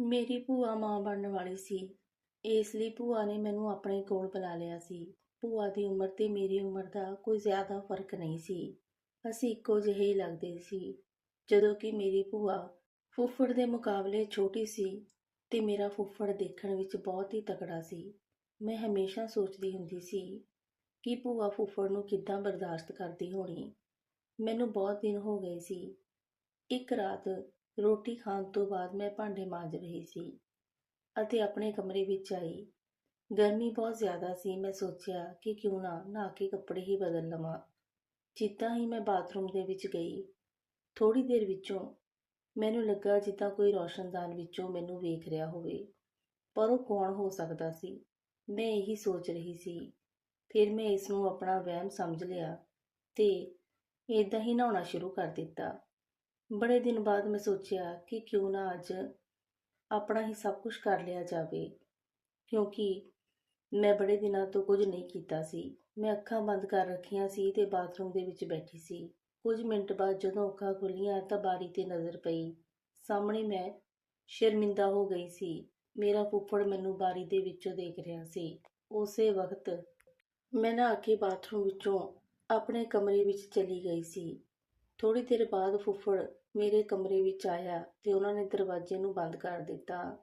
ਮੇਰੀ ਭੂਆ ਮਾਂ ਬਣਨ ਵਾਲੀ ਸੀ। ਇਸ ਲਈ ਭੂਆ ਨੇ ਮੈਨੂੰ ਆਪਣੇ ਕੋਲ ਬੁਲਾ ਲਿਆ ਸੀ। ਭੂਆ ਦੀ ਉਮਰ ਤੇ ਮੇਰੀ ਉਮਰ ਦਾ ਕੋਈ ਜ਼ਿਆਦਾ ਫ਼ਰਕ ਨਹੀਂ ਸੀ। ਅਸੀਂ ਇੱਕੋ ਜਿਹੇ ਹੀ ਲੱਗਦੇ ਸੀ। ਜਦੋਂ ਕਿ ਮੇਰੀ ਭੂਆ ਫੁੱਫੜ ਦੇ ਮੁਕਾਬਲੇ ਛੋਟੀ ਸੀ ਤੇ ਮੇਰਾ ਫੁੱਫੜ ਦੇਖਣ ਵਿੱਚ ਬਹੁਤ ਹੀ ਤਕੜਾ ਸੀ। ਮੈਂ ਹਮੇਸ਼ਾ ਸੋਚਦੀ ਹੁੰਦੀ ਸੀ ਕਿ ਭੂਆ ਫੁੱਫੜ ਨੂੰ ਕਿੱਦਾਂ ਬਰਦਾਸ਼ਤ ਕਰਦੀ ਹੋਣੀ। ਮੈਨੂੰ ਬਹੁਤ ਦਿਨ ਹੋ ਗਏ ਸੀ। ਇੱਕ ਰਾਤ ਰੋਟੀ ਖਾਣ ਤੋਂ ਬਾਅਦ ਮੈਂ ਭਾਂਡੇ ਮਾਂਜ ਰਹੀ ਸੀ ਅਤੇ ਆਪਣੇ ਕਮਰੇ ਵਿੱਚ ਆਈ। ਗਰਮੀ ਬਹੁਤ ਜ਼ਿਆਦਾ ਸੀ, ਮੈਂ ਸੋਚਿਆ ਕਿ ਕਿਉਂ ਨਾ ਨਹਾ ਕੇ ਕੱਪੜੇ ਹੀ ਬਦਲ ਲਵਾਂ। ਜਿੱਦਾਂ ਹੀ ਮੈਂ ਬਾਥਰੂਮ ਦੇ ਵਿੱਚ ਗਈ ਥੋੜੀ ਦੇਰ ਵਿੱਚੋਂ ਮੈਨੂੰ ਲੱਗਾ ਜਿੱਦਾਂ ਕੋਈ ਰੌਸ਼ਨਦਾਨ ਵਿੱਚੋਂ ਮੈਨੂੰ ਵੇਖ ਰਿਹਾ ਹੋਵੇ, ਪਰ ਉਹ ਕੌਣ ਹੋ ਸਕਦਾ ਸੀ? ਮੈਂ ਇਹੀ ਸੋਚ ਰਹੀ ਸੀ। ਫਿਰ ਮੈਂ ਇਸ ਨੂੰ ਆਪਣਾ ਵਹਿਮ ਸਮਝ ਲਿਆ ਤੇ ਇਦਾਂ ਹੀ ਨਹਾਉਣਾ ਸ਼ੁਰੂ ਕਰ ਦਿੱਤਾ। ਬੜੇ ਦਿਨ ਬਾਅਦ ਮੈਂ ਸੋਚਿਆ ਕਿ ਕਿਉਂ ਨਾ ਅੱਜ ਆਪਣਾ ਹੀ ਸਭ ਕੁਝ ਕਰ ਲਿਆ ਜਾਵੇ, ਕਿਉਂਕਿ ਮੈਂ ਬੜੇ ਦਿਨਾਂ ਤੋਂ ਕੁਝ ਨਹੀਂ ਕੀਤਾ ਸੀ। ਮੈਂ ਅੱਖਾਂ ਬੰਦ ਕਰ ਰੱਖੀਆਂ ਸੀ ਤੇ ਬਾਥਰੂਮ ਦੇ ਵਿੱਚ ਬੈਠੀ ਸੀ। ਕੁਝ ਮਿੰਟ ਬਾਅਦ ਜਦੋਂ ਅੱਖਾਂ ਖੁੱਲੀਆਂ ਤਾਂ ਬਾਰੀ ਤੇ ਨਜ਼ਰ ਪਈ। ਸਾਹਮਣੇ ਮੈਂ ਸ਼ਰਮਿੰਦਾ ਹੋ ਗਈ ਸੀ। ਮੇਰਾ ਫੁੱਫੜ ਮੈਨੂੰ ਬਾਰੀ ਦੇ ਵਿੱਚੋਂ ਦੇਖ ਰਿਹਾ ਸੀ। ਉਸੇ ਵਕਤ ਮੈਂ ਨਹਾ ਕੇ ਬਾਥਰੂਮ ਵਿੱਚੋਂ ਆਪਣੇ ਕਮਰੇ ਵਿੱਚ ਚਲੀ ਗਈ ਸੀ। ਥੋੜੀ ਦੇਰ ਬਾਅਦ ਫੁੱਫੜ ਮੇਰੇ ਕਮਰੇ ਵਿੱਚ ਆਇਆ ਤੇ ਉਹਨਾਂ ਨੇ ਦਰਵਾਜ਼ੇ ਨੂੰ ਬੰਦ ਕਰ ਦਿੱਤਾ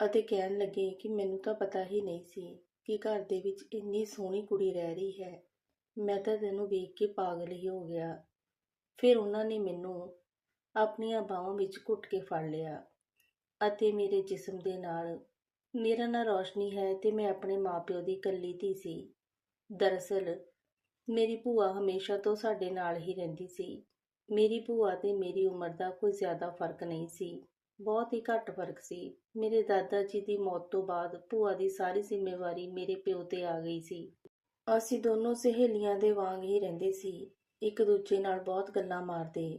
ਅਤੇ ਕਹਿਣ ਲੱਗੇ ਕਿ ਮੈਨੂੰ ਤਾਂ ਪਤਾ ਹੀ ਨਹੀਂ ਸੀ ਕਿ ਘਰ ਦੇ ਵਿੱਚ ਇੰਨੀ ਸੋਹਣੀ ਕੁੜੀ ਰਹਿ ਰਹੀ ਹੈ। ਮੈਂ ਤਾਂ ਤੈਨੂੰ ਵੇਖ ਕੇ ਪਾਗਲ ਹੀ ਹੋ ਗਿਆ। ਫਿਰ ਉਹਨਾਂ ਨੇ ਮੈਨੂੰ ਆਪਣੀਆਂ ਬਾਹਾਂ ਵਿੱਚ ਘੁੱਟ ਕੇ ਫੜ ਲਿਆ ਅਤੇ ਮੇਰੇ ਜਿਸਮ ਦੇ ਨਾਲ, ਮੇਰਾ ਨਾਂ ਰੋਸ਼ਨੀ ਹੈ ਤੇ ਮੈਂ ਆਪਣੇ ਮਾਪਿਓ ਦੀ ਇਕੱਲੀ ਧੀ ਸੀ। ਦਰਅਸਲ, ਮੇਰੀ ਭੂਆ ਹਮੇਸ਼ਾ ਤੋਂ ਸਾਡੇ ਨਾਲ ਹੀ ਰਹਿੰਦੀ ਸੀ। ਮੇਰੀ ਭੂਆ ਤੇ ਮੇਰੀ ਉਮਰ ਦਾ ਕੋਈ ਜ਼ਿਆਦਾ ਫ਼ਰਕ ਨਹੀਂ ਸੀ। ਬਹੁਤ ਹੀ ਘੱਟ ਫ਼ਰਕ ਸੀ। ਮੇਰੇ ਦਾਦਾ ਜੀ ਦੀ ਮੌਤ ਤੋਂ ਬਾਅਦ ਭੂਆ ਦੀ ਸਾਰੀ ਜ਼ਿੰਮੇਵਾਰੀ ਮੇਰੇ ਪਿਓ ਤੇ ਆ ਗਈ ਸੀ। ਅਸੀਂ ਦੋਨੋਂ ਸਹੇਲੀਆਂ ਦੇ ਵਾਂਗ ਹੀ ਰਹਿੰਦੇ ਸੀ। ਇੱਕ ਦੂਜੇ ਨਾਲ ਬਹੁਤ ਗੱਲਾਂ ਮਾਰਦੇ।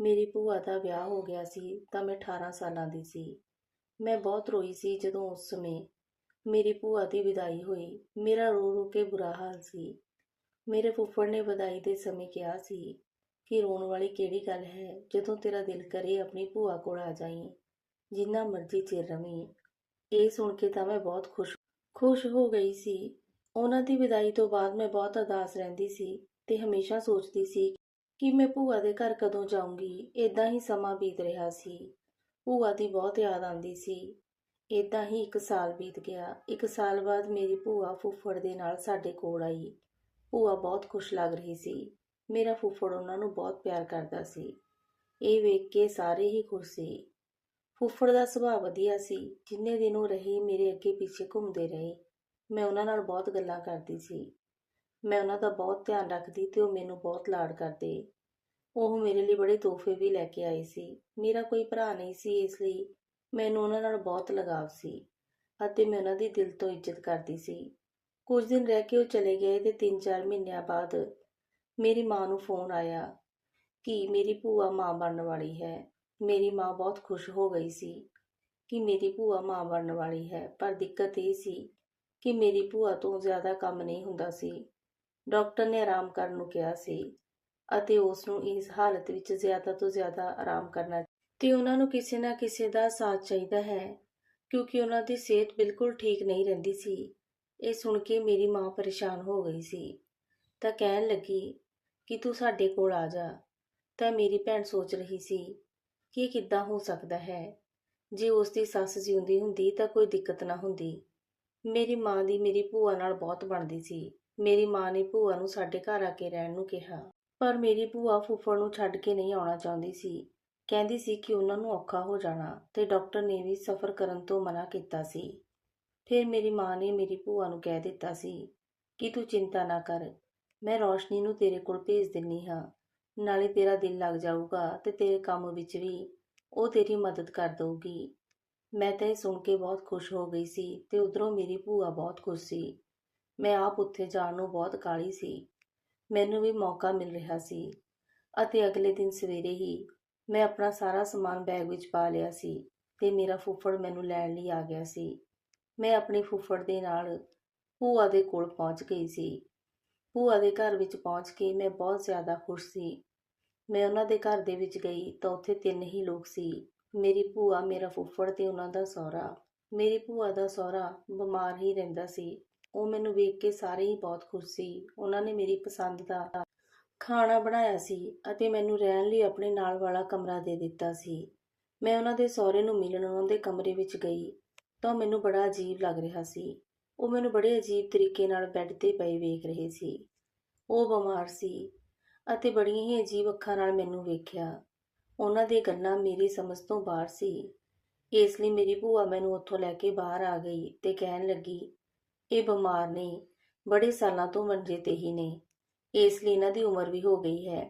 ਮੇਰੀ ਭੂਆ ਦਾ ਵਿਆਹ ਹੋ ਗਿਆ ਸੀ ਤਾਂ ਮੈਂ 18 ਸਾਲਾਂ ਦੀ ਸੀ। ਮੈਂ ਬਹੁਤ ਰੋਈ ਸੀ ਜਦੋਂ ਉਸ ਸਮੇਂ ਮੇਰੀ ਭੂਆ ਦੀ ਵਿਦਾਈ ਹੋਈ। ਮੇਰਾ ਰੋ ਰੋ ਕੇ ਬੁਰਾ ਹਾਲ ਸੀ। ਮੇਰੇ ਫੁੱਫੜ ਨੇ ਵਿਦਾਈ ਦੇ ਸਮੇਂ ਕਿਹਾ ਸੀ ਕਿ ਰੋਣ ਵਾਲੀ ਕਿਹੜੀ ਗੱਲ ਹੈ? ਜਦੋਂ ਤੇਰਾ ਦਿਲ ਕਰੇ ਆਪਣੀ ਭੂਆ ਕੋਲ ਆ ਜਾਈਂ, ਜਿੰਨਾ ਮਰਜ਼ੀ ਚਿਰ ਰਵੀਂ। ਇਹ ਸੁਣ ਕੇ ਤਾਂ ਮੈਂ ਬਹੁਤ ਖੁਸ਼ ਖੁਸ਼ ਹੋ ਗਈ ਸੀ। ਉਹਨਾਂ ਦੀ ਵਿਦਾਈ ਤੋਂ ਬਾਅਦ ਮੈਂ ਬਹੁਤ ਉਦਾਸ ਰਹਿੰਦੀ ਸੀ ਤੇ ਹਮੇਸ਼ਾ ਸੋਚਦੀ ਸੀ ਕਿ ਮੈਂ ਭੂਆ ਦੇ ਘਰ ਕਦੋਂ ਜਾਊਂਗੀ। ਇਦਾਂ ਹੀ ਸਮਾਂ ਬੀਤ ਰਿਹਾ ਸੀ। ਭੂਆ ਦੀ ਬਹੁਤ ਯਾਦ ਆਉਂਦੀ ਸੀ। ਇਦਾਂ ਹੀ ਇੱਕ ਸਾਲ ਬੀਤ ਗਿਆ। ਇੱਕ ਸਾਲ ਬਾਅਦ ਮੇਰੀ ਭੂਆ ਫੁੱਫੜ ਦੇ ਨਾਲ ਸਾਡੇ ਕੋਲ ਆਈ। ਭੂਆ ਬਹੁਤ ਖੁਸ਼ ਲੱਗ ਰਹੀ ਸੀ। ਮੇਰਾ ਫੁੱਫੜ ਉਹਨਾਂ ਨੂੰ ਬਹੁਤ ਪਿਆਰ ਕਰਦਾ ਸੀ। ਇਹ ਵੇਖ ਕੇ ਸਾਰੇ ਹੀ ਖੁਸ਼ ਸੀ। ਫੁੱਫੜ ਦਾ ਸੁਭਾਅ ਵਧੀਆ ਸੀ। ਜਿੰਨੇ ਦਿਨ ਉਹ ਰਹੇ, ਮੇਰੇ ਅੱਗੇ ਪਿੱਛੇ ਘੁੰਮਦੇ ਰਹੇ। ਮੈਂ ਉਹਨਾਂ ਨਾਲ ਬਹੁਤ ਗੱਲਾਂ ਕਰਦੀ ਸੀ। ਮੈਂ ਉਹਨਾਂ ਦਾ ਬਹੁਤ ਧਿਆਨ ਰੱਖਦੀ ਤੇ ਉਹ ਮੈਨੂੰ ਬਹੁਤ ਲਾਡ ਕਰਦੇ। ਉਹ ਮੇਰੇ ਲਈ ਬੜੇ ਤੋਹਫੇ ਵੀ ਲੈ ਕੇ ਆਏ ਸੀ। ਮੇਰਾ ਕੋਈ ਭਰਾ ਨਹੀਂ ਸੀ, ਇਸ ਲਈ ਮੈਨੂੰ ਉਹਨਾਂ ਨਾਲ ਬਹੁਤ ਲਗਾਵ ਸੀ ਅਤੇ ਮੈਂ ਉਹਨਾਂ ਦੀ ਦਿਲ ਤੋਂ ਇੱਜ਼ਤ ਕਰਦੀ ਸੀ। ਕੁਝ ਦਿਨ ਰਹਿ ਕੇ ਉਹ ਚਲੇ ਗਏ ਤੇ 3-4 ਮਹੀਨਿਆਂ ਬਾਅਦ ਮੇਰੀ ਮਾਂ ਨੂੰ ਫੋਨ ਆਇਆ ਕਿ ਮੇਰੀ ਭੂਆ ਮਾਂ ਬਣਨ ਵਾਲੀ ਹੈ। ਮੇਰੀ ਮਾਂ ਬਹੁਤ ਖੁਸ਼ ਹੋ ਗਈ ਸੀ ਕਿ ਮੇਰੀ ਭੂਆ ਮਾਂ ਬਣਨ ਵਾਲੀ ਹੈ। ਪਰ ਦਿੱਕਤ ਇਹ ਸੀ ਕਿ ਮੇਰੀ ਭੂਆ ਤੋਂ ਜ਼ਿਆਦਾ ਕੰਮ ਨਹੀਂ ਹੁੰਦਾ ਸੀ। ਡਾਕਟਰ ਨੇ ਆਰਾਮ ਕਰਨ ਨੂੰ ਕਿਹਾ ਸੀ ਅਤੇ ਉਸ ਨੂੰ ਇਸ ਹਾਲਤ ਵਿੱਚ ਜ਼ਿਆਦਾ ਤੋਂ ਜ਼ਿਆਦਾ ਆਰਾਮ ਕਰਨਾ ਤੇ ਉਹਨਾਂ ਨੂੰ ਕਿਸੇ ਨਾ ਕਿਸੇ ਦਾ ਸਾਥ ਚਾਹੀਦਾ ਹੈ ਕਿਉਂਕਿ ਉਹਨਾਂ ਦੀ ਸਿਹਤ ਬਿਲਕੁਲ ਠੀਕ ਨਹੀਂ ਰਹਿੰਦੀ ਸੀ। ਇਹ ਸੁਣ ਕੇ ਮੇਰੀ ਮਾਂ ਪਰੇਸ਼ਾਨ ਹੋ ਗਈ ਸੀ। ਤਾਂ ਕਹਿਣ ਲੱਗੀ ਕਿ ਤੂੰ ਸਾਡੇ ਕੋਲ ਆ ਜਾ। ਤਾਂ ਮੇਰੀ ਭੈਣ ਸੋਚ ਰਹੀ ਸੀ ਕਿ ਇਹ ਕਿੱਦਾਂ ਹੋ ਸਕਦਾ ਹੈ। ਜੇ ਉਸ ਦੀ ਸੱਸ ਜਿਉਂਦੀ ਹੁੰਦੀ ਤਾਂ ਕੋਈ ਦਿੱਕਤ ਨਾ ਹੁੰਦੀ। ਮੇਰੀ ਮਾਂ ਦੀ ਮੇਰੀ ਭੂਆ ਨਾਲ ਬਹੁਤ ਬਣਦੀ ਸੀ। ਮੇਰੀ ਮਾਂ ਨੇ ਭੂਆ ਨੂੰ ਸਾਡੇ ਘਰ ਆ ਕੇ ਰਹਿਣ ਨੂੰ ਕਿਹਾ। ਪਰ ਮੇਰੀ ਭੂਆ ਫੁੱਫੜ ਨੂੰ ਛੱਡ ਕੇ ਨਹੀਂ ਆਉਣਾ ਚਾਹੁੰਦੀ ਸੀ। ਕਹਿੰਦੀ ਸੀ ਕਿ ਉਹਨਾਂ ਨੂੰ ਔਖਾ ਹੋ ਜਾਣਾ ਤੇ ਡਾਕਟਰ ਨੇ ਵੀ ਸਫ਼ਰ ਕਰਨ ਤੋਂ ਮਨਾ ਕੀਤਾ ਸੀ। ਫਿਰ ਮੇਰੀ ਮਾਂ ਨੇ ਮੇਰੀ ਭੂਆ ਨੂੰ ਕਹਿ ਦਿੱਤਾ ਸੀ ਕਿ ਤੂੰ ਚਿੰਤਾ ਨਾ ਕਰ। ਮੈਂ ਰੌਸ਼ਨੀ ਨੂੰ ਤੇਰੇ ਕੋਲ ਭੇਜ ਦਿੰਨੀ ਹਾਂ। ਨਾਲੇ ਤੇਰਾ ਦਿਲ ਲੱਗ ਜਾਊਗਾ ਤੇ ਤੇਰੇ ਕੰਮ ਵਿੱਚ ਵੀ ਉਹ ਤੇਰੀ ਮਦਦ ਕਰ ਦਊਗੀ। ਮੈਂ ਤਾਂ ਇਹ ਸੁਣ ਕੇ ਬਹੁਤ ਖੁਸ਼ ਹੋ ਗਈ ਸੀ ਤੇ ਉਧਰੋਂ ਮੇਰੀ ਭੂਆ ਬਹੁਤ ਖੁਸ਼ ਸੀ। ਮੈਂ ਆਪ ਉੱਥੇ ਜਾਣ ਨੂੰ ਬਹੁਤ ਕਾਹਲੀ ਸੀ। ਮੈਨੂੰ ਵੀ ਮੌਕਾ ਮਿਲ ਰਿਹਾ ਸੀ। ਅਤੇ ਅਗਲੇ ਦਿਨ ਸਵੇਰੇ ਹੀ ਮੈਂ ਆਪਣਾ ਸਾਰਾ ਸਮਾਨ ਬੈਗ ਵਿੱਚ ਪਾ ਲਿਆ ਸੀ ਤੇ ਮੇਰਾ ਫੁੱਫੜ ਮੈਨੂੰ ਲੈਣ ਲਈ ਆ ਗਿਆ ਸੀ। ਮੈਂ ਆਪਣੀ ਫੁੱਫੜ ਦੇ ਨਾਲ ਭੂਆ ਦੇ ਕੋਲ ਪਹੁੰਚ ਗਈ ਸੀ। ਭੂਆ ਦੇ ਘਰ ਵਿੱਚ ਪਹੁੰਚ ਕੇ ਮੈਂ ਬਹੁਤ ਜ਼ਿਆਦਾ ਖੁਸ਼ ਸੀ। ਮੈਂ ਉਹਨਾਂ ਦੇ ਘਰ ਦੇ ਵਿੱਚ ਗਈ ਤਾਂ ਉੱਥੇ ਤਿੰਨ ਹੀ ਲੋਕ ਸੀ। ਮੇਰੀ ਭੂਆ, ਮੇਰਾ ਫੁੱਫੜ ਤੇ ਉਹਨਾਂ ਦਾ ਸਹੁਰਾ। ਮੇਰੀ ਭੂਆ ਦਾ ਸਹੁਰਾ ਬਿਮਾਰ ਹੀ ਰਹਿੰਦਾ ਸੀ। ਉਹ ਮੈਨੂੰ ਵੇਖ ਕੇ ਸਾਰੇ ਹੀ ਬਹੁਤ ਖੁਸ਼ ਸੀ। ਉਹਨਾਂ ਨੇ ਮੇਰੀ ਪਸੰਦ ਦਾ ਖਾਣਾ ਬਣਾਇਆ ਸੀ ਅਤੇ ਮੈਨੂੰ ਰਹਿਣ ਲਈ ਆਪਣੇ ਨਾਲ ਵਾਲਾ ਕਮਰਾ ਦੇ ਦਿੱਤਾ ਸੀ। ਮੈਂ ਉਹਨਾਂ ਦੇ ਸਹੁਰੇ ਨੂੰ ਮਿਲਣ ਉਹਨਾਂ ਦੇ ਕਮਰੇ ਵਿੱਚ ਗਈ ਤਾਂ ਮੈਨੂੰ ਬੜਾ ਅਜੀਬ ਲੱਗ ਰਿਹਾ ਸੀ। ਉਹ ਮੈਨੂੰ ਬੜੇ ਅਜੀਬ ਤਰੀਕੇ ਨਾਲ ਬੈੱਡ ਤੇ ਪਏ ਵੇਖ ਰਹੇ ਸੀ। ਉਹ ਬਿਮਾਰ ਸੀ ਅਤੇ ਬੜੀਆਂ ਹੀ ਅਜੀਬ ਅੱਖਾਂ ਨਾਲ ਮੈਨੂੰ ਵੇਖਿਆ। ਉਹਨਾਂ ਦੇ ਗੱਲਾਂ ਮੇਰੀ ਸਮਝ ਤੋਂ ਬਾਹਰ ਸੀ। ਇਸ ਲਈ ਮੇਰੀ ਭੂਆ ਮੈਨੂੰ ਉੱਥੋਂ ਲੈ ਕੇ ਬਾਹਰ ਆ ਗਈ ਤੇ ਕਹਿਣ ਲੱਗੀ, ਇਹ ਬਿਮਾਰ ਨੇ, ਬੜੇ ਸਾਲਾਂ ਤੋਂ ਮੰਜੇ ਤੇ ਹੀ ਨੇ। ਇਸ ਲਈ ਇਹਨਾਂ ਦੀ ਉਮਰ ਵੀ ਹੋ ਗਈ ਹੈ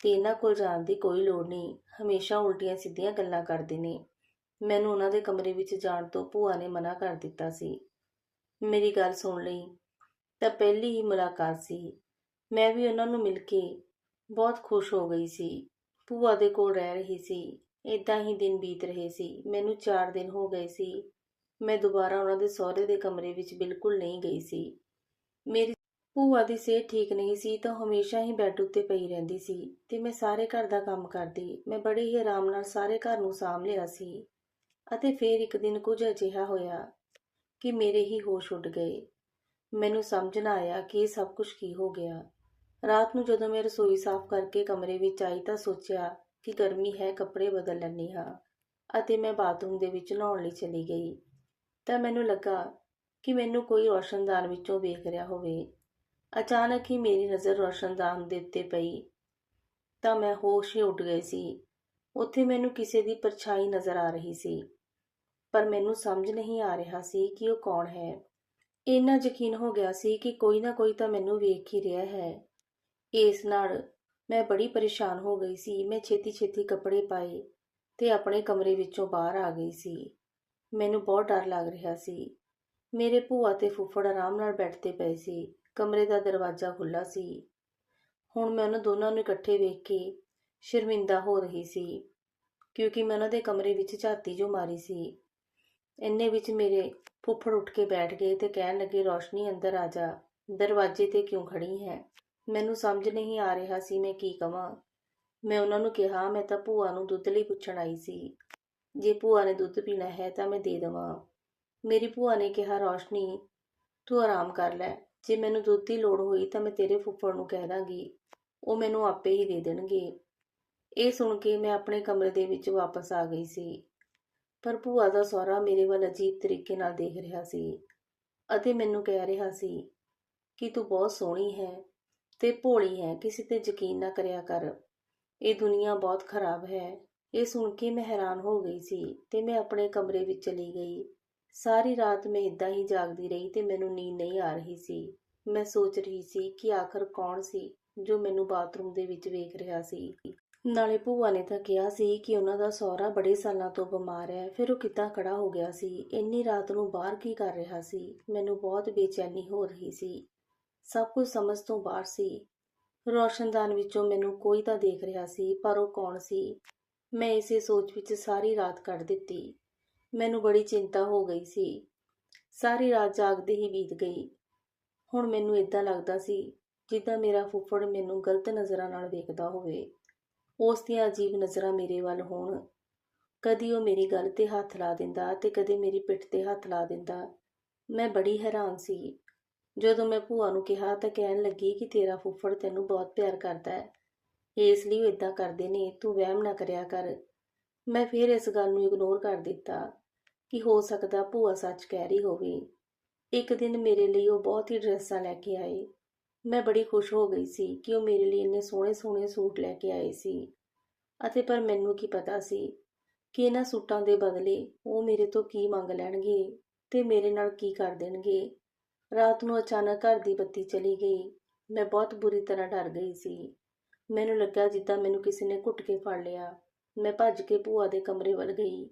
ਤੇ ਇਹਨਾਂ ਕੋਲ ਜਾਣ ਦੀ ਕੋਈ ਲੋੜ ਨਹੀਂ। ਹਮੇਸ਼ਾ ਉਲਟੀਆਂ ਸਿੱਧੀਆਂ ਗੱਲਾਂ ਕਰਦੇ ਨੇ। ਮੈਨੂੰ ਉਹਨਾਂ ਦੇ ਕਮਰੇ ਵਿੱਚ ਜਾਣ ਤੋਂ ਭੂਆ ਨੇ ਮਨਾ ਕਰ ਦਿੱਤਾ ਸੀ। ਮੇਰੀ ਗੱਲ ਸੁਣ ਲਈ। ਤਾਂ ਪਹਿਲੀ ਹੀ ਮੁਲਾਕਾਤ ਸੀ। ਮੈਂ ਵੀ ਉਹਨਾਂ ਨੂੰ ਮਿਲ ਕੇ ਬਹੁਤ ਖੁਸ਼ ਹੋ ਗਈ ਸੀ। ਭੂਆ ਦੇ ਕੋਲ ਰਹਿ ਰਹੀ ਸੀ। ਇਦਾਂ ਹੀ ਦਿਨ ਬੀਤ ਰਹੇ ਸੀ। ਮੈਨੂੰ 4 ਦਿਨ ਹੋ ਗਏ ਸੀ। ਮੈਂ ਦੁਬਾਰਾ ਉਹਨਾਂ ਦੇ ਸਹੁਰੇ ਦੇ ਕਮਰੇ ਵਿੱਚ ਬਿਲਕੁਲ ਨਹੀਂ ਗਈ ਸੀ। ਮੇਰੀ ਭੂਆ ਦੀ ਸਿਹਤ ਠੀਕ ਨਹੀਂ ਸੀ ਤਾਂ ਹਮੇਸ਼ਾ ਹੀ ਬੈੱਡ ਉੱਤੇ ਪਈ ਰਹਿੰਦੀ ਸੀ ਤੇ ਮੈਂ ਸਾਰੇ ਘਰ ਦਾ ਕੰਮ ਕਰਦੀ। ਮੈਂ ਬੜੇ ਹੀ ਆਰਾਮ ਨਾਲ ਸਾਰੇ ਘਰ ਨੂੰ ਸਾਂਭ ਲਿਆ ਸੀ। ਅਤੇ ਫਿਰ ਇੱਕ ਦਿਨ ਕੁਝ ਅਜਿਹਾ ਹੋਇਆ ਕਿ ਮੇਰੇ ਹੀ ਹੋਸ਼ ਉੱਡ ਗਏ। ਮੈਨੂੰ ਸਮਝ ਨਾ ਆਇਆ ਕਿ ਇਹ ਸਭ ਕੁਝ ਕੀ ਹੋ ਗਿਆ। ਰਾਤ ਨੂੰ ਜਦੋਂ ਮੈਂ ਰਸੋਈ ਸਾਫ਼ ਕਰਕੇ ਕਮਰੇ ਵਿੱਚ ਆਈ ਤਾਂ ਸੋਚਿਆ ਕਿ ਗਰਮੀ ਹੈ, ਕੱਪੜੇ ਬਦਲ ਲੈਂਦੀ ਹਾਂ ਅਤੇ ਮੈਂ ਬਾਥਰੂਮ ਦੇ ਵਿੱਚ ਨਹਾਉਣ ਲਈ ਚਲੀ ਗਈ। ਤਾਂ ਮੈਨੂੰ ਲੱਗਾ ਕਿ ਮੈਨੂੰ ਕੋਈ ਰੋਸ਼ਨਦਾਨ ਵਿੱਚੋਂ ਵੇਖ ਰਿਹਾ ਹੋਵੇ। ਅਚਾਨਕ ਹੀ ਮੇਰੀ ਨਜ਼ਰ ਰੋਸ਼ਨਦਾਨ ਦੇ ਉੱਤੇ ਪਈ। ਤਾਂ ਮੈਂ ਹੋਸ਼ ਹੀ ਉੱਡ ਗਈ ਸੀ। ਉੱਥੇ ਮੈਨੂੰ ਕਿਸੇ ਦੀ ਪਰਛਾਈ ਨਜ਼ਰ ਆ ਰਹੀ ਸੀ। ਪਰ ਮੈਨੂੰ ਸਮਝ ਨਹੀਂ ਆ ਰਿਹਾ ਸੀ ਕਿ ਉਹ ਕੌਣ ਹੈ। ਇੰਨਾ ਯਕੀਨ ਹੋ ਗਿਆ ਸੀ ਕਿ ਕੋਈ ਨਾ ਕੋਈ ਤਾਂ ਮੈਨੂੰ ਵੇਖ ਹੀ ਰਿਹਾ ਹੈ। ਇਸ ਨਾਲ ਮੈਂ ਬੜੀ ਪਰੇਸ਼ਾਨ ਹੋ ਗਈ ਸੀ। ਮੈਂ ਛੇਤੀ ਛੇਤੀ ਕੱਪੜੇ ਪਾਏ ਤੇ ਆਪਣੇ ਕਮਰੇ ਵਿੱਚੋਂ ਬਾਹਰ ਆ ਗਈ ਸੀ। ਮੈਨੂੰ ਬਹੁਤ ਡਰ ਲੱਗ ਰਿਹਾ ਸੀ। ਮੇਰੇ ਭੂਆ ਤੇ ਫੁੱਫੜ ਆਰਾਮ ਨਾਲ ਬੈਠਦੇ ਪਏ ਸੀ। ਕਮਰੇ ਦਾ ਦਰਵਾਜ਼ਾ ਖੁੱਲਾ ਸੀ। ਹੁਣ ਮੈਂ ਉਹਨਾਂ ਦੋਨਾਂ ਨੂੰ ਇਕੱਠੇ ਵੇਖ ਕੇ ਸ਼ਰਮਿੰਦਾ ਹੋ ਰਹੀ ਸੀ। ਕਿਉਂਕਿ ਮੈਂ ਉਹਨਾਂ ਦੇ ਕਮਰੇ ਵਿੱਚ ਝਾਤੀ ਜੋ ਮਾਰੀ ਸੀ। ਇੰਨੇ ਵਿੱਚ ਮੇਰੇ ਫੁੱਫੜ ਉੱਠ ਕੇ ਬੈਠ ਗਏ ਤੇ ਕਹਿਣ ਲੱਗੇ, ਰੋਸ਼ਨੀ, ਅੰਦਰ ਆ ਜਾ। ਦਰਵਾਜ਼ੇ ਤੇ ਕਿਉਂ ਖੜੀ ਹੈ? ਮੈਨੂੰ ਸਮਝ ਨਹੀਂ ਆ ਰਿਹਾ ਸੀ ਮੈਂ ਕੀ ਕਵਾਂ। ਮੈਂ ਉਹਨਾਂ ਨੂੰ ਕਿਹਾ, ਮੈਂ ਤਾਂ ਭੂਆ ਨੂੰ ਦੁੱਧ ਲਈ ਪੁੱਛਣ ਆਈ ਸੀ। ਜੇ ਭੂਆ ਨੇ ਦੁੱਧ ਪੀਣਾ ਹੈ ਤਾਂ ਮੈਂ ਦੇ ਦੇਵਾਂ। ਮੇਰੀ ਭੂਆ ਨੇ ਕਿਹਾ, ਰੋਸ਼ਨੀ, ਤੂੰ ਆਰਾਮ ਕਰ ਲੈ। ਜੇ ਮੈਨੂੰ ਦੁੱਧ ਦੀ ਲੋੜ ਹੋਈ ਤਾਂ ਮੈਂ ਤੇਰੇ ਫੁੱਫੜ ਨੂੰ ਕਹਿ ਦਾਂਗੀ। ਉਹ ਮੈਨੂੰ ਆਪੇ ਹੀ ਦੇ ਦੇਣਗੇ। ਇਹ ਸੁਣ ਕੇ ਮੈਂ ਆਪਣੇ ਕਮਰੇ ਦੇ ਵਿੱਚ ਵਾਪਸ ਆ ਗਈ ਸੀ। ਪਰ ਭੂਆ ਦਾ ਸਹੁਰਾ ਮੇਰੇ ਵੱਲ ਅਜੀਬ ਤਰੀਕੇ ਨਾਲ ਦੇਖ ਰਿਹਾ ਸੀ ਅਤੇ ਮੈਨੂੰ ਕਹਿ ਰਿਹਾ ਸੀ ਕਿ ਤੂੰ ਬਹੁਤ ਸੋਹਣੀ ਹੈ ਤੇ ਭੋਲੀ ਹੈ, ਕਿਸੇ ਤੇ ਯਕੀਨ ਨਾ ਕਰਿਆ ਕਰ। ਇਹ ਦੁਨੀਆ ਬਹੁਤ ਖਰਾਬ ਹੈ। ਇਹ ਸੁਣ ਕੇ ਮੈਂ ਹੈਰਾਨ ਹੋ ਗਈ ਸੀ ਤੇ ਮੈਂ ਆਪਣੇ ਕਮਰੇ ਵਿੱਚ ਚਲੀ ਗਈ। ਸਾਰੀ ਰਾਤ ਮੈਂ ਇਦਾਂ ਹੀ ਜਾਗਦੀ ਰਹੀ ਤੇ ਮੈਨੂੰ ਨੀਂਦ ਨਹੀਂ ਆ ਰਹੀ ਸੀ। ਮੈਂ ਸੋਚ ਰਹੀ ਸੀ ਕਿ ਆਖਰ ਕੌਣ ਸੀ ਜੋ ਮੈਨੂੰ ਬਾਥਰੂਮ ਦੇ ਵਿੱਚ ਵੇਖ ਰਿਹਾ ਸੀ। ਨਾਲੇ ਭੂਆ ਨੇ ਤਾਂ ਕਿਹਾ ਸੀ ਕਿ ਉਹਨਾਂ ਦਾ ਸਹੁਰਾ ਬੜੇ ਸਾਲਾਂ ਤੋਂ ਬਿਮਾਰ ਹੈ, ਫਿਰ ਉਹ ਕਿੱਦਾਂ ਖੜਾ ਹੋ ਗਿਆ ਸੀ? ਇੰਨੀ ਰਾਤ ਨੂੰ ਬਾਹਰ ਕੀ ਕਰ ਰਿਹਾ ਸੀ? ਮੈਨੂੰ ਬਹੁਤ ਬੇਚੈਨੀ ਹੋ ਰਹੀ ਸੀ। ਸਭ ਕੁਝ ਸਮਝ ਤੋਂ ਬਾਹਰ ਸੀ। ਰੋਸ਼ਨਦਾਨ ਵਿੱਚੋਂ ਮੈਨੂੰ ਕੋਈ ਤਾਂ ਦੇਖ ਰਿਹਾ ਸੀ, ਪਰ ਉਹ ਕੌਣ ਸੀ? ਮੈਂ ਇਸੇ ਸੋਚ ਵਿੱਚ ਸਾਰੀ ਰਾਤ ਕੱਢ ਦਿੱਤੀ। ਮੈਨੂੰ ਬੜੀ ਚਿੰਤਾ ਹੋ ਗਈ ਸੀ। ਸਾਰੀ ਰਾਤ ਜਾਗਦੇ ਹੀ ਬੀਤ ਗਈ। ਹੁਣ ਮੈਨੂੰ ਇਦਾਂ ਲੱਗਦਾ ਸੀ, ਜਿੱਦਾਂ ਮੇਰਾ ਫੁੱਫੜ ਮੈਨੂੰ ਗਲਤ ਨਜ਼ਰਾਂ ਨਾਲ ਵੇਖਦਾ ਹੋਵੇ। ਉਸ ਦੀਆਂ ਅਜੀਬ ਨਜ਼ਰਾਂ ਮੇਰੇ ਵੱਲ ਹੋਣ। ਕਦੀ ਉਹ ਮੇਰੀ ਗੱਲ ਤੇ ਹੱਥ ਲਾ ਦਿੰਦਾ ਤੇ ਕਦੇ ਮੇਰੀ ਪਿੱਠ ਤੇ ਹੱਥ ਲਾ ਦਿੰਦਾ। ਮੈਂ ਬੜੀ ਹੈਰਾਨ ਸੀ। ਜਦੋਂ ਮੈਂ ਭੂਆ ਨੂੰ ਕਿਹਾ ਤਾਂ ਕਹਿਣ ਲੱਗੀ ਕਿ ਤੇਰਾ ਫੁੱਫੜ ਤੈਨੂੰ ਬਹੁਤ ਪਿਆਰ ਕਰਦਾ ਹੈ। ਇਸ ਲਈ ਉਹ ਇਦਾਂ ਕਰਦੇ ਨੇ, ਤੂੰ ਵਹਿਮ ਨਾ ਕਰਿਆ ਕਰ। ਮੈਂ ਫਿਰ ਇਸ ਗੱਲ ਨੂੰ ਇਗਨੋਰ ਕਰ ਦਿੱਤਾ ਕਿ ਹੋ ਸਕਦਾ ਭੂਆ ਸੱਚ ਕਹਿ ਰਹੀ ਹੋਵੇ। ਇੱਕ ਦਿਨ ਮੇਰੇ ਲਈ ਉਹ ਬਹੁਤ ਹੀ ਡਰੈਸਾਂ ਲੈ ਕੇ ਆਏ। ਮੈਂ ਬੜੀ ਖੁਸ਼ ਹੋ ਗਈ ਸੀ ਕਿ ਉਹ ਮੇਰੇ ਲਈ ਇੰਨੇ ਸੋਹਣੇ ਸੋਹਣੇ ਸੂਟ ਲੈ ਕੇ ਆਏ ਸੀ। ਅਤੇ ਪਰ ਮੈਨੂੰ ਕੀ ਪਤਾ ਸੀ ਕਿ ਇਹਨਾਂ ਸੂਟਾਂ ਦੇ ਬਦਲੇ ਉਹ ਮੇਰੇ ਤੋਂ ਕੀ ਮੰਗ ਲੈਣਗੇ ਤੇ ਮੇਰੇ ਨਾਲ ਕੀ ਕਰ ਦੇਣਗੇ। ਰਾਤ ਨੂੰ ਅਚਾਨਕ ਘਰ ਦੀ ਬੱਤੀ ਚਲੀ ਗਈ। ਮੈਂ ਬਹੁਤ ਬੁਰੀ ਤਰ੍ਹਾਂ ਡਰ ਗਈ ਸੀ। ਮੈਨੂੰ ਲੱਗਾ ਜਿੱਦਾਂ ਮੈਨੂੰ ਕਿਸੇ ਨੇ ਘੁੱਟ ਕੇ ਫੜ ਲਿਆ। ਮੈਂ ਭੱਜ ਕੇ ਭੂਆ ਦੇ ਕਮਰੇ ਵੱਲ ਗਈ।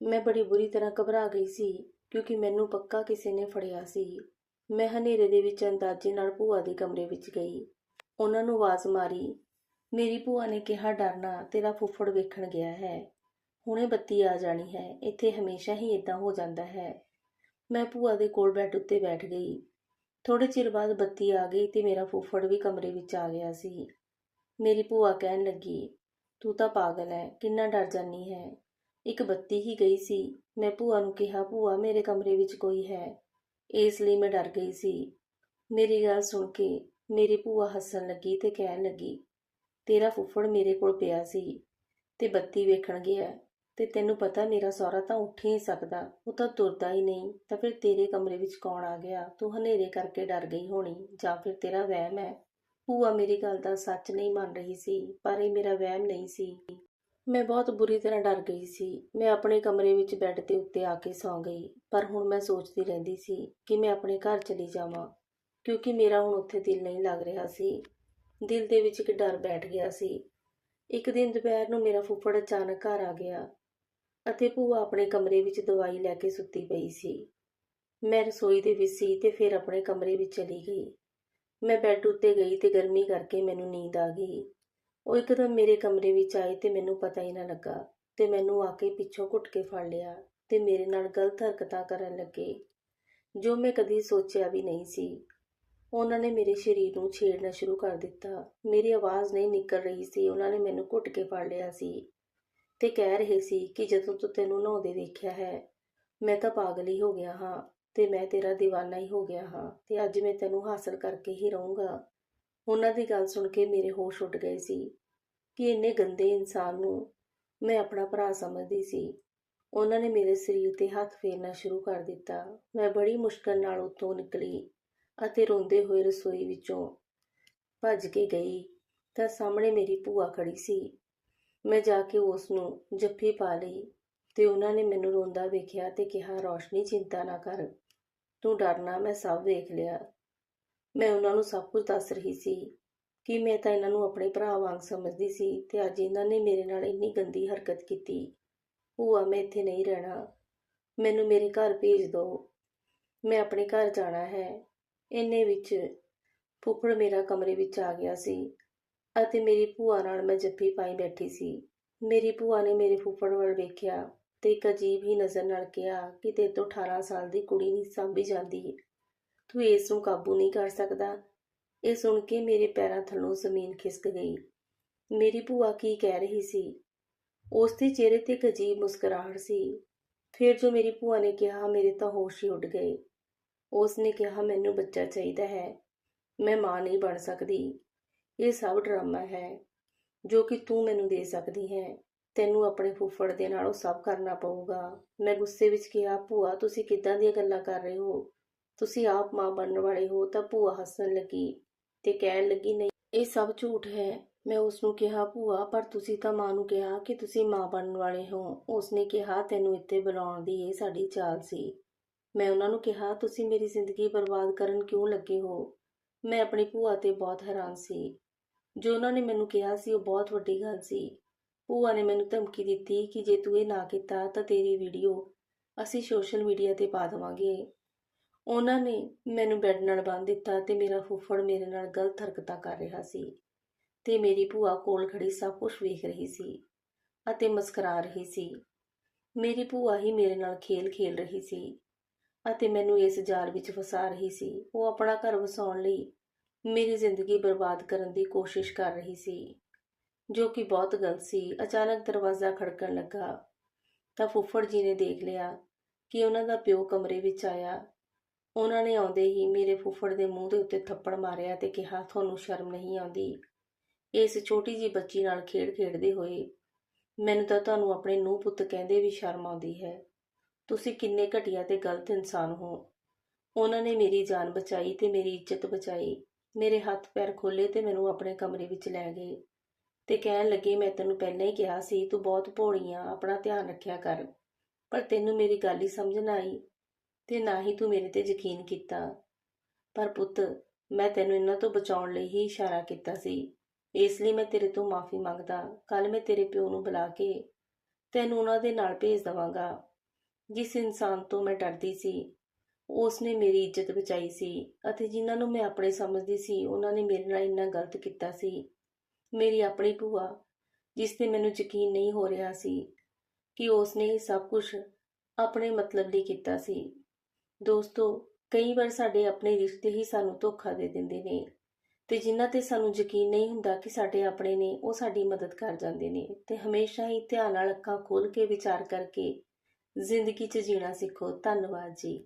ਮੈਂ ਬੜੀ ਬੁਰੀ ਤਰ੍ਹਾਂ ਘਬਰਾ ਗਈ ਸੀ ਕਿਉਂਕਿ ਮੈਨੂੰ ਪੱਕਾ ਕਿਸੇ ਨੇ ਫੜਿਆ ਸੀ। ਮੈਂ ਹਨੇਰੇ ਦੇ ਵਿੱਚ ਅੰਦਾਜ਼ੇ ਨਾਲ ਭੂਆ ਦੇ ਕਮਰੇ ਵਿੱਚ ਗਈ। ਉਹਨਾਂ ਨੂੰ ਆਵਾਜ਼ ਮਾਰੀ, ਮੇਰੀ ਭੂਆ ਨੇ ਕਿਹਾ ਡਰਨਾ ਤੇਰਾ ਫੁੱਫੜ ਵੇਖਣ ਗਿਆ ਹੈ। ਹੁਣੇ ਬੱਤੀ ਆ ਜਾਣੀ ਹੈ, ਇੱਥੇ ਹਮੇਸ਼ਾ ਹੀ ਇਦਾਂ ਹੋ ਜਾਂਦਾ ਹੈ। ਮੈਂ ਭੂਆ ਦੇ ਕੋਲ ਬੈੱਡ ਉੱਤੇ ਬੈਠ ਗਈ। ਥੋੜੇ ਚਿਰ ਬਾਅਦ ਬੱਤੀ ਆ ਗਈ ਤੇ ਮੇਰਾ ਫੁੱਫੜ ਵੀ ਕਮਰੇ ਵਿੱਚ ਆ ਗਿਆ ਸੀ। ਮੇਰੀ ਭੂਆ ਕਹਿਣ ਲੱਗੀ, ਤੂੰ ਤਾਂ ਪਾਗਲ ਹੈ, ਕਿੰਨਾ ਡਰ ਜਾਨੀ ਹੈ। ਇੱਕ ਬੱਤੀ ਹੀ ਗਈ ਸੀ। ਮੈਂ ਭੂਆ ਨੂੰ ਕਿਹਾ, ਭੂਆ, ਮੇਰੇ ਕਮਰੇ ਵਿੱਚ ਕੋਈ ਹੈ। ਇਸ ਲਈ ਮੈਂ ਡਰ ਗਈ ਸੀ। ਮੇਰੀ ਗੱਲ ਸੁਣ ਕੇ ਮੇਰੀ ਭੂਆ ਹੱਸਣ ਲੱਗੀ ਤੇ ਕਹਿਣ ਲੱਗੀ, ਤੇਰਾ ਫੁੱਫੜ ਮੇਰੇ ਕੋਲ ਪਿਆ ਸੀ ਤੇ ਬੱਤੀ ਵੇਖਣ ਗਿਆ ਤੇ ਤੈਨੂੰ ਪਤਾ ਮੇਰਾ ਸਹੁਰਾ ਤਾਂ ਉੱਠ ਹੀ ਨਹੀਂ ਸਕਦਾ, ਉਹ ਤਾਂ ਤੁਰਦਾ ਹੀ ਨਹੀਂ, ਤਾਂ ਫਿਰ ਤੇਰੇ ਕਮਰੇ ਵਿੱਚ ਕੌਣ ਆ ਗਿਆ? ਤੂੰ ਹਨੇਰੇ ਕਰਕੇ ਡਰ ਗਈ ਹੋਣੀ, ਜਾਂ ਫਿਰ ਤੇਰਾ ਵਹਿਮ ਹੈ? ਭੂਆ ਮੇਰੀ ਗੱਲ ਦਾ ਸੱਚ ਨਹੀਂ ਮੰਨ ਰਹੀ ਸੀ, ਪਰ ਇਹ ਮੇਰਾ ਵਹਿਮ ਨਹੀਂ ਸੀ। ਮੈਂ ਬਹੁਤ ਬੁਰੀ ਤਰ੍ਹਾਂ ਡਰ ਗਈ ਸੀ। ਮੈਂ ਆਪਣੇ ਕਮਰੇ ਵਿੱਚ ਬੈੱਡ ਦੇ ਉੱਤੇ ਆ ਕੇ ਸੌਂ ਗਈ, ਪਰ ਹੁਣ ਮੈਂ ਸੋਚਦੀ ਰਹਿੰਦੀ ਸੀ ਕਿ ਮੈਂ ਆਪਣੇ ਘਰ ਚਲੀ ਜਾਵਾਂ, ਕਿਉਂਕਿ ਮੇਰਾ ਹੁਣ ਉੱਥੇ ਦਿਲ ਨਹੀਂ ਲੱਗ ਰਿਹਾ ਸੀ। ਦਿਲ ਦੇ ਵਿੱਚ ਇੱਕ ਡਰ ਬੈਠ ਗਿਆ ਸੀ। ਇੱਕ ਦਿਨ ਦੁਪਹਿਰ ਨੂੰ ਮੇਰਾ ਫੁੱਫੜ ਅਚਾਨਕ ਘਰ ਆ ਗਿਆ ਅਤੇ ਭੂਆ ਆਪਣੇ ਕਮਰੇ ਵਿੱਚ ਦਵਾਈ ਲੈ ਕੇ ਸੁੱਤੀ ਪਈ ਸੀ। ਮੈਂ ਰਸੋਈ ਦੇ ਵਿੱਚ ਸੀ ਤੇ ਫਿਰ ਆਪਣੇ ਕਮਰੇ ਵਿੱਚ ਚਲੀ ਗਈ। ਮੈਂ ਬੈੱਡ ਉੱਤੇ ਗਈ ਤੇ ਗਰਮੀ ਕਰਕੇ ਮੈਨੂੰ ਨੀਂਦ ਆ ਗਈ। ਉਹ ਇੱਕਦਮ ਮੇਰੇ ਕਮਰੇ ਵਿੱਚ ਆਏ ਤੇ ਮੈਨੂੰ ਪਤਾ ਹੀ ਨਾ ਲੱਗਾ ਤੇ ਮੈਨੂੰ ਆ ਕੇ ਪਿੱਛੋਂ ਘੁੱਟ ਕੇ ਫੜ ਲਿਆ ਤੇ ਮੇਰੇ ਨਾਲ ਗਲਤ ਹਰਕਤਾਂ ਕਰਨ ਲੱਗੇ, ਜੋ ਮੈਂ ਕਦੀ ਸੋਚਿਆ ਵੀ ਨਹੀਂ ਸੀ। ਉਹਨਾਂ ਨੇ ਮੇਰੇ ਸਰੀਰ ਨੂੰ ਛੇੜਨਾ ਸ਼ੁਰੂ ਕਰ ਦਿੱਤਾ। ਮੇਰੀ ਆਵਾਜ਼ ਨਹੀਂ ਨਿਕਲ ਰਹੀ ਸੀ, ਉਹਨਾਂ ਨੇ ਮੈਨੂੰ ਘੁੱਟ ਕੇ ਫੜ ਲਿਆ ਸੀ ਤੇ ਕਹਿ ਰਹੇ ਸੀ ਕਿ ਜਦੋਂ ਤੂੰ ਤੈਨੂੰ ਨਹਾਉਂਦੇ ਦੇਖਿਆ ਹੈ, ਮੈਂ ਤਾਂ ਪਾਗਲ ਹੀ ਹੋ ਗਿਆ ਹਾਂ ਤੇ ਮੈਂ ਤੇਰਾ دیਵਾਨਾ ਹੀ ਹੋ ਗਿਆ ਹਾਂ ਤੇ ਅੱਜ ਮੈਂ ਤੈਨੂੰ ਹਾਸਲ ਕਰਕੇ ਹੀ ਰਹੂੰਗਾ। ਉਹਨਾਂ ਦੀ ਗੱਲ ਸੁਣ ਕੇ ਮੇਰੇ ਹੋਸ਼ ਉੱਡ ਗਏ ਸੀ ਕਿ ਇੰਨੇ ਗੰਦੇ ਇਨਸਾਨ ਨੂੰ ਮੈਂ ਆਪਣਾ ਭਰਾ ਸਮਝਦੀ ਸੀ। ਉਹਨਾਂ ਨੇ ਮੇਰੇ ਸਰੀਰ ਤੇ ਹੱਥ ਫੇਰਨਾ ਸ਼ੁਰੂ ਕਰ ਦਿੱਤਾ। ਮੈਂ ਬੜੀ ਮੁਸ਼ਕਲ ਨਾਲ ਉੱਥੋਂ ਨਿਕਲੀ ਅਤੇ ਰੋਂਦੇ ਹੋਏ ਰਸੋਈ ਵਿੱਚੋਂ ਭੱਜ ਕੇ ਗਈ ਤਾਂ ਸਾਹਮਣੇ ਮੇਰੀ ਭੂਆ ਖੜੀ ਸੀ। ਮੈਂ ਜਾ ਕੇ ਉਸ ਨੂੰ ਜੱਫੀ ਪਾ ਲਈ ਤੇ ਉਹਨਾਂ ਨੇ ਮੈਨੂੰ ਰੋਂਦਾ ਵੇਖਿਆ ਤੇ ਕਿਹਾ, ਰੋਸ਼ਨੀ, ਚਿੰਤਾ ਨਾ ਕਰ। ਤੂੰ ਡਰਨਾ, ਮੈਂ ਸਭ ਵੇਖ ਲਿਆ। ਮੈਂ ਉਹਨਾਂ ਨੂੰ ਸਭ ਕੁਝ ਦੱਸ ਰਹੀ ਸੀ ਕਿ ਮੈਂ ਤਾਂ ਇਹਨਾਂ ਨੂੰ ਆਪਣੇ ਭਰਾ ਵਾਂਗ ਸਮਝਦੀ ਸੀ ਤੇ ਅੱਜ ਇਹਨਾਂ ਨੇ ਮੇਰੇ ਨਾਲ ਇੰਨੀ ਗੰਦੀ ਹਰਕਤ ਕੀਤੀ। ਭੂਆ, ਮੈਂ ਇੱਥੇ ਨਹੀਂ ਰਹਿਣਾ। ਮੈਨੂੰ ਮੇਰੇ ਘਰ ਭੇਜ ਦਿਓ ਮੈਂ ਆਪਣੇ ਘਰ ਜਾਣਾ ਹੈ। ਇੰਨੇ ਵਿੱਚ ਫੁੱਫੜ ਮੇਰਾ ਕਮਰੇ ਵਿੱਚ ਆ ਗਿਆ ਸੀ ਅਤੇ ਮੇਰੀ ਭੂਆ ਨਾਲ ਮੈਂ ਜੱਫੀ ਪਾਈ ਬੈਠੀ ਸੀ। ਮੇਰੀ ਭੂਆ ਨੇ ਮੇਰੇ ਫੁੱਫੜ ਵੱਲ ਵੇਖਿਆ ਤੇ ਇੱਕ ਅਜੀਬ ਹੀ ਨਜ਼ਰ ਨਾਲ ਕਿਹਾ ਕਿ ਤੇਰੇ ਤੋਂ 18 ਸਾਲ ਦੀ ਕੁੜੀ ਨਹੀਂ ਸਾਂਭੀ ਜਾਂਦੀ। ਤੂੰ ਇਸ ਨੂੰ ਕਾਬੂ ਨਹੀਂ ਕਰ ਸਕਦਾ। ਇਹ ਸੁਣ ਕੇ ਮੇਰੇ ਪੈਰਾਂ ਥੱਲੋਂ ਜ਼ਮੀਨ ਖਿਸਕ ਗਈ। ਮੇਰੀ ਭੂਆ ਕੀ ਕਹਿ ਰਹੀ ਸੀ? ਉਸ ਦੇ ਚਿਹਰੇ ਤੇ ਇੱਕ ਅਜੀਬ ਮੁਸਕਰਾਹਟ ਸੀ। ਫਿਰ ਜੋ ਮੇਰੀ ਭੂਆ ਨੇ ਕਿਹਾ, ਮੇਰੇ ਤਾਂ ਹੋਸ਼ ਹੀ ਉੱਡ ਗਏ। ਉਸ ਨੇ ਕਿਹਾ, ਮੈਨੂੰ ਬੱਚਾ ਚਾਹੀਦਾ ਹੈ। ਮੈਂ ਮਾਂ ਨਹੀਂ ਬਣ ਸਕਦੀ। ਇਹ ਸਭ ਡਰਾਮਾ ਹੈ, ਜੋ ਕਿ ਤੂੰ ਮੈਨੂੰ ਦੇ ਸਕਦੀ ਹੈ। ਤੈਨੂੰ ਆਪਣੇ ਫੁੱਫੜ ਦੇ ਨਾਲ ਉਹ ਸਭ ਕਰਨਾ ਪਊਗਾ। ਮੈਂ ਗੁੱਸੇ ਵਿੱਚ ਕਿਹਾ, ਭੂਆ, ਤੁਸੀਂ ਕਿੱਦਾਂ ਦੀਆਂ ਗੱਲਾਂ ਕਰ ਰਹੇ ਹੋ? ਤੁਸੀਂ ਆਪ ਮਾਂ ਬਣਨ ਵਾਲੇ ਹੋ ਤਾਂ ਭੂਆ ਹੱਸਣ ਲੱਗੀ ਤੇ ਕਹਿਣ ਲੱਗੀ, ਨਹੀਂ, ਇਹ ਸਭ ਝੂਠ ਹੈ। ਮੈਂ ਉਸ ਨੂੰ ਕਿਹਾ, ਭੂਆ, ਪਰ ਤੁਸੀਂ ਤਾਂ ਮਾਂ ਨੂੰ ਕਿਹਾ ਕਿ ਤੁਸੀਂ ਮਾਂ ਬਣਨ ਵਾਲੇ ਹੋ। ਉਸ ਨੇ ਕਿਹਾ, ਤੈਨੂੰ ਇੱਥੇ ਬੁਲਾਉਣ ਦੀ ਇਹ ਸਾਡੀ ਚਾਲ ਸੀ। ਮੈਂ ਉਹਨਾਂ ਨੂੰ ਕਿਹਾ, ਤੁਸੀਂ ਮੇਰੀ ਜ਼ਿੰਦਗੀ ਬਰਬਾਦ ਕਰਨ ਕਿਉਂ ਲੱਗੇ ਹੋ? ਮੈਂ ਆਪਣੀ ਭੂਆ ਤੇ ਬਹੁਤ ਹੈਰਾਨ ਸੀ। ਜੋ ਉਹਨਾਂ ਨੇ ਮੈਨੂੰ ਕਿਹਾ ਸੀ, ਉਹ ਬਹੁਤ ਵੱਡੀ ਗੱਲ ਸੀ। ਭੂਆ ਨੇ ਮੈਨੂੰ ਧਮਕੀ ਦਿੱਤੀ ਕਿ ਜੇ ਤੂੰ ਇਹ ਨਾ ਕੀਤਾ ਤਾਂ ਤੇਰੀ ਵੀਡੀਓ ਅਸੀਂ ਸੋਸ਼ਲ ਮੀਡੀਆ ਤੇ ਪਾ ਦੇਵਾਂਗੇ। ਉਹਨਾਂ ਨੇ ਮੈਨੂੰ ਬੈੱਡ ਨਾਲ ਬੰਨ੍ਹ ਦਿੱਤਾ ਤੇ ਮੇਰਾ ਫੁੱਫੜ ਮੇਰੇ ਨਾਲ ਗਲਤ ਹਰਕਤਾਂ ਕਰ ਰਿਹਾ ਸੀ ਤੇ ਮੇਰੀ ਭੂਆ ਕੋਲ ਖੜੀ ਸਭ ਕੁਝ ਵੇਖ ਰਹੀ ਸੀ ਅਤੇ ਮੁਸਕਰਾ ਰਹੀ ਸੀ। ਮੇਰੀ ਭੂਆ ਹੀ ਮੇਰੇ ਨਾਲ ਖੇਲ ਖੇਲ ਰਹੀ ਸੀ ਅਤੇ ਮੈਨੂੰ ਇਸ ਜਾਲ ਵਿੱਚ ਫਸਾ ਰਹੀ ਸੀ। ਉਹ ਆਪਣਾ ਘਰ ਵਸਾਉਣ ਲਈ ਮੇਰੀ ਜ਼ਿੰਦਗੀ ਬਰਬਾਦ ਕਰਨ ਦੀ ਕੋਸ਼ਿਸ਼ ਕਰ ਰਹੀ ਸੀ, ਜੋ ਕਿ ਬਹੁਤ ਗਲਤ ਸੀ। ਅਚਾਨਕ ਦਰਵਾਜ਼ਾ ਖੜਕਣ ਲੱਗਾ ਤਾਂ ਫੁੱਫੜ ਜੀ ਨੇ ਦੇਖ ਲਿਆ ਕਿ ਉਹਨਾਂ ਦਾ ਪਿਓ ਕਮਰੇ ਵਿੱਚ ਆਇਆ ਉਹਨਾਂ ਨੇ ਆਉਂਦੇ ਹੀ ਮੇਰੇ ਫੁੱਫੜ ਦੇ ਮੂੰਹ ਦੇ ਉੱਤੇ ਥੱਪੜ ਮਾਰਿਆ ਤੇ ਕਿਹਾ, ਤੁਹਾਨੂੰ ਸ਼ਰਮ ਨਹੀਂ ਆਉਂਦੀ? ਇਸ ਛੋਟੀ ਜੀ ਬੱਚੀ ਨਾਲ ਖੇਡ ਖੇਡਦੇ ਹੋਏ ਮੈਨੂੰ ਤਾਂ ਤੁਹਾਨੂੰ ਆਪਣੇ ਨੂੰਹ ਪੁੱਤ ਕਹਿੰਦੇ ਵੀ ਸ਼ਰਮ ਆਉਂਦੀ ਹੈ। ਤੁਸੀਂ ਕਿੰਨੇ ਘਟੀਆ ਤੇ ਗਲਤ ਇਨਸਾਨ ਹੋ। ਉਹਨਾਂ ਨੇ ਮੇਰੀ ਜਾਨ ਬਚਾਈ ਤੇ ਮੇਰੀ ਇੱਜ਼ਤ ਬਚਾਈ। ਮੇਰੇ ਹੱਥ ਪੈਰ ਖੋਲੇ ਤੇ ਮੈਨੂੰ ਆਪਣੇ ਕਮਰੇ ਵਿੱਚ ਲੈ ਗਏ ਤੇ ਕਹਿਣ ਲੱਗੇ, ਮੈਂ ਤੈਨੂੰ ਪਹਿਲਾਂ ਹੀ ਕਿਹਾ ਸੀ, ਤੂੰ ਬਹੁਤ ਭੋਲੀ ਆ, ਆਪਣਾ ਧਿਆਨ ਰੱਖਿਆ ਕਰ। ਪਰ ਤੈਨੂੰ ਮੇਰੀ ਗੱਲ ਹੀ ਸਮਝ ਨਾ ਆਈ। ਤੇ ਨਾ ਹੀ ਤੂੰ ਮੇਰੇ ਤੇ ਯਕੀਨ ਕੀਤਾ। ਪਰ ਪੁੱਤ, ਮੈਂ ਤੈਨੂੰ ਇਹਨਾਂ ਤੋਂ ਬਚਾਉਣ ਲਈ ਹੀ ਇਸ਼ਾਰਾ ਕੀਤਾ ਸੀ। ਇਸ ਲਈ ਮੈਂ ਤੇਰੇ ਤੋਂ ਮਾਫੀ ਮੰਗਦਾ। ਕੱਲ ਮੈਂ ਤੇਰੇ ਪਿਓ ਨੂੰ ਬੁਲਾ ਕੇ ਤੈਨੂੰ ਉਹਨਾਂ ਦੇ ਨਾਲ ਭੇਜ ਦਵਾਂਗਾ। ਜਿਸ ਇਨਸਾਨ ਤੋਂ ਮੈਂ ਡਰਦੀ ਸੀ ਉਸ ਨੇ ਮੇਰੀ ਇੱਜ਼ਤ ਬਚਾਈ ਸੀ ਅਤੇ ਜਿਨ੍ਹਾਂ ਨੂੰ ਮੈਂ ਆਪਣੇ ਸਮਝਦੀ ਸੀ, ਉਹਨਾਂ ਨੇ ਮੇਰੇ ਨਾਲ ਇੰਨਾ ਗਲਤ ਕੀਤਾ ਸੀ। ਮੇਰੀ ਆਪਣੀ ਭੂਆ, ਜਿਸ ਤੇ ਮੈਨੂੰ ਯਕੀਨ ਨਹੀਂ ਹੋ ਰਿਹਾ ਸੀ ਕਿ ਉਸ ਨੇ ਸਭ ਕੁਝ ਆਪਣੇ ਮਤਲਬ ਲਈ ਕੀਤਾ ਸੀ। ਦੋਸਤੋ, ਕਈ ਵਾਰ ਸਾਡੇ ਆਪਣੇ ਰਿਸ਼ਤੇ ਹੀ ਸਾਨੂੰ ਧੋਖਾ ਦੇ ਦਿੰਦੇ ਨੇ ਤੇ ਜਿਨ੍ਹਾਂ ਤੇ ਸਾਨੂੰ ਯਕੀਨ ਨਹੀਂ ਹੁੰਦਾ ਕਿ ਸਾਡੇ ਆਪਣੇ ਨੇ, ਉਹ ਸਾਡੀ ਮਦਦ ਕਰ ਜਾਂਦੇ ਨੇ ਤੇ ਹਮੇਸ਼ਾ ਹੀ ਧਿਆਨ ਨਾਲ ਅੱਖਾਂ ਖੋਲ ਕੇ ਵਿਚਾਰ ਕਰਕੇ ਜ਼ਿੰਦਗੀ 'ਚ ਜੀਣਾ ਸਿੱਖੋ। ਧੰਨਵਾਦ ਜੀ।